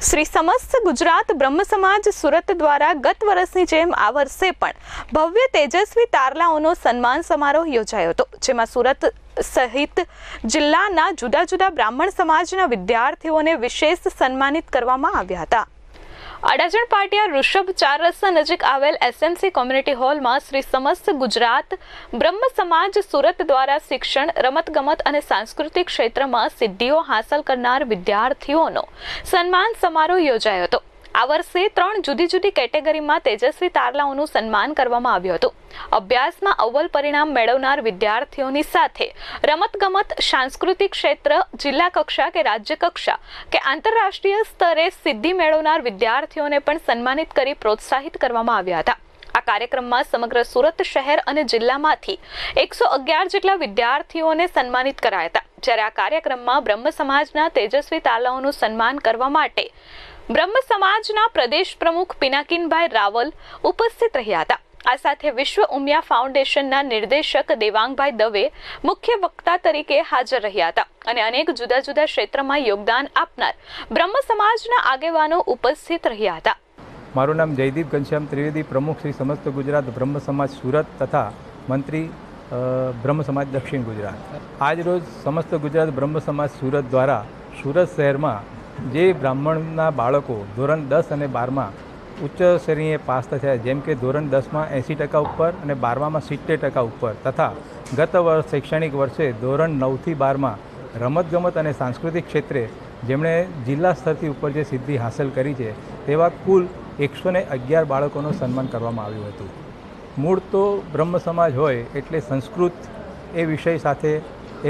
શ્રી સમસ્ત ગુજરાત બ્રહ્મ સમાજ સુરત દ્વારા ગત વર્ષની જેમ આ વર્ષે પણ ભવ્ય તેજસ્વી તારલાઓનો સન્માન સમારોહ યોજાયો હતો, જેમાં સુરત સહિત જિલ્લાના જુદા જુદા બ્રાહ્મણ સમાજના વિદ્યાર્થીઓને વિશેષ સન્માનિત કરવામાં આવ્યા હતા. અડાજણ પાટિયા ઋષભ ચાર રસ્તા નજીક આવેલ એસએમસી કોમ્યુનિટી હોલમાં શ્રી સમસ્ત ગુજરાત બ્રહ્મ સમાજ સુરત દ્વારા શિક્ષણ, રમતગમત અને સાંસ્કૃતિક ક્ષેત્રમાં સિદ્ધિઓ હાંસલ કરનાર વિદ્યાર્થીઓનો સન્માન સમારોહ યોજાયો હતો. આ વર્ષે ત્રણ જુદી જુદી કેટેગરીમાં તેજસ્વી તારલાઓનું સન્માન કરવામાં આવ્યું હતું. અભ્યાસમાં અવ્વલ પરિણામ મેળવનાર વિદ્યાર્થીઓની સાથે રમતગમત, સાંસ્કૃતિક ક્ષેત્ર, જિલ્લા કક્ષા કે રાજ્ય કક્ષા કે આંતરરાષ્ટ્રીય સ્તરે સિદ્ધિ મેળવનાર વિદ્યાર્થીઓને પણ સન્માનિત કરી પ્રોત્સાહિત કરવામાં આવ્યા હતા. આ કાર્યક્રમમાં સમગ્ર સુરત શહેર અને જિલ્લામાંથી એકસો અગિયાર જેટલા વિદ્યાર્થીઓને સન્માનિત કરાયા હતા. જ્યારે આ કાર્યક્રમમાં બ્રહ્મ સમાજના તેજસ્વી તાલાઓનું સન્માન કરવા માટે બ્રહ્મ સમાજના પ્રદેશ પ્રમુખ પિનાકિનભાઈ રાવલ ઉપસ્થિત રહ્યા હતા. આ સાથે વિશ્વ ઉમિયા ફાઉન્ડેશનના નિર્દેશક દેવાંગભાઈ દવે મુખ્ય વક્તા તરીકે હાજર રહ્યા હતા અને અનેક જુદા જુદા ક્ષેત્રમાં યોગદાન આપનાર બ્રહ્મ સમાજના આગેવાનો ઉપસ્થિત રહ્યા હતા. મારું નામ જયદીપ ઘનશ્યામ ત્રિવેદી, પ્રમુખ શ્રી સમસ્ત ગુજરાત બ્રહ્મ સમાજ સુરત તથા મંત્રી બ્રહ્મ સમાજ દક્ષિણ ગુજરાત. આજ રોજ સમસ્ત ગુજરાત બ્રહ્મ સમાજ સુરત દ્વારા સુરત શહેરમાં જે બ્રાહ્મણના બાળકો ધોરણ દસ અને બારમાં ઉચ્ચ શ્રેણીએ પાસ થયા, જેમ કે ધોરણ દસમાં એંસી ટકા ઉપર અને બારમામાં સિત્તેર ટકા ઉપર, તથા ગત વર્ષ શૈક્ષણિક વર્ષે ધોરણ નવથી બારમાં રમતગમત અને સાંસ્કૃતિક ક્ષેત્રે જેમણે જિલ્લા સ્તરથી ઉપર જે સિદ્ધિ હાંસલ કરી છે, તેવા કુલ એકસો ને અગિયાર બાળકોનું સન્માન કરવામાં આવ્યું હતું. મૂળ તો બ્રહ્મ સમાજ હોય એટલે સંસ્કૃત એ વિષય સાથે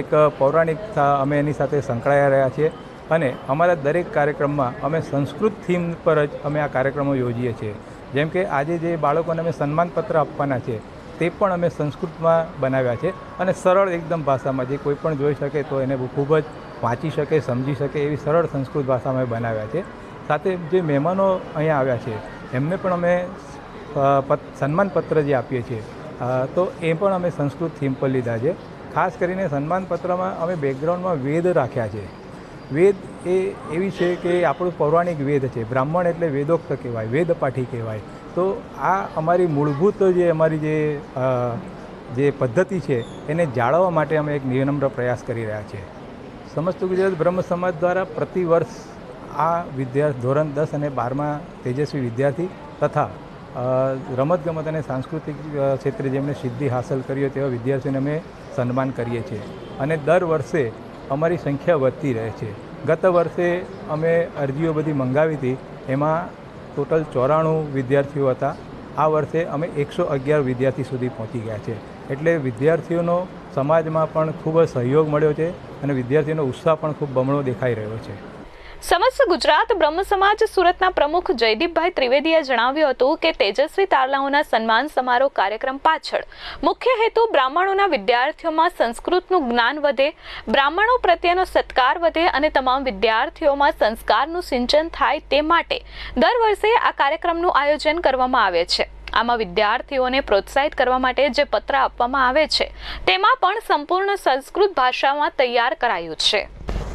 એક પૌરાણિકતા અમે એની સાથે સંકળાયા રહ્યા છીએ. અને અમારા દરેક કાર્યક્રમમાં અમે સંસ્કૃત થીમ પર જ અમે આ કાર્યક્રમો યોજીએ છીએ. જેમ કે આજે જે બાળકોને અમે સન્માનપત્ર આપવાના છે, તે પણ અમે સંસ્કૃતમાં બનાવ્યા છે અને સરળ એકદમ ભાષામાં, જે કોઈ પણ જોઈ શકે તો એને ખૂબ જ વાંચી શકે, સમજી શકે એવી સરળ સંસ્કૃત ભાષામાં અમે બનાવ્યા છે. સાથે જે મહેમાનો અહીંયા આવ્યા છે, એમને પણ અમે સન્માનપત્ર જે આપીએ છીએ તો એ પણ અમે સંસ્કૃત થીમ પર લીધા છે. ખાસ કરીને સન્માનપત્રમાં અમે બેકગ્રાઉન્ડમાં વેદ રાખ્યા છે. વેદ એ એવી છે કે આપણું પૌરાણિક વેદ છે. બ્રાહ્મણ એટલે વેદોક્ત કહેવાય, વેદપાઠી કહેવાય. તો આ અમારી મૂળભૂત જે અમારી જે જે પદ્ધતિ છે, એને જાળવવા માટે અમે એક નિર્નમ્ર પ્રયાસ કરી રહ્યા છીએ સમસ્ત ગુજરાત બ્રહ્મ સમાજ દ્વારા પ્રતિ વર્ષ આ વિદ્યાર્થી ધોરણ દસ અને બારમાં તેજસ્વી વિદ્યાર્થી તથા રમતગમત અને સાંસ્કૃતિક ક્ષેત્રે જેમણે સિદ્ધિ હાંસલ કરી હોય તેવા વિદ્યાર્થીઓને અમે સન્માન કરીએ છીએ. અને દર વર્ષે અમારી સંખ્યા વધતી રહે છે. ગત વર્ષે અમે અરજીઓ બધી મંગાવી હતી, એમાં ટોટલ ચોરાણું વિદ્યાર્થીઓ હતા. આ વર્ષે અમે એકસો અગિયાર વિદ્યાર્થી સુધી પહોંચી ગયા છે. એટલે વિદ્યાર્થીઓનો સમાજમાં પણ ખૂબ જ સહયોગ મળ્યો છે અને વિદ્યાર્થીઓનો ઉત્સાહ પણ ખૂબ બમણો દેખાઈ રહ્યો છે. સમસ્ત ગુજરાત બ્રહ્મ સમાજ સુરતના પ્રમુખ જયદીપભાઈ ત્રિવેદીએ જણાવ્યું હતું કે તેજસ્વી તારલાઓના સન્માન સમારોહ કાર્યક્રમ પાછળ મુખ્ય હેતુ બ્રાહ્મણોના વિદ્યાર્થીઓમાં સંસ્કૃતનું જ્ઞાન વધે, બ્રાહ્મણો પ્રત્યેનો સત્કાર વધે અને તમામ વિદ્યાર્થીઓમાં સંસ્કારનું સિંચન થાય તે માટે દર વર્ષે આ કાર્યક્રમનું આયોજન કરવામાં આવે છે. આમાં વિદ્યાર્થીઓને પ્રોત્સાહિત કરવા માટે જે પત્ર આપવામાં આવે છે, તેમાં પણ સંપૂર્ણ સંસ્કૃત ભાષામાં તૈયાર કરાયું છે.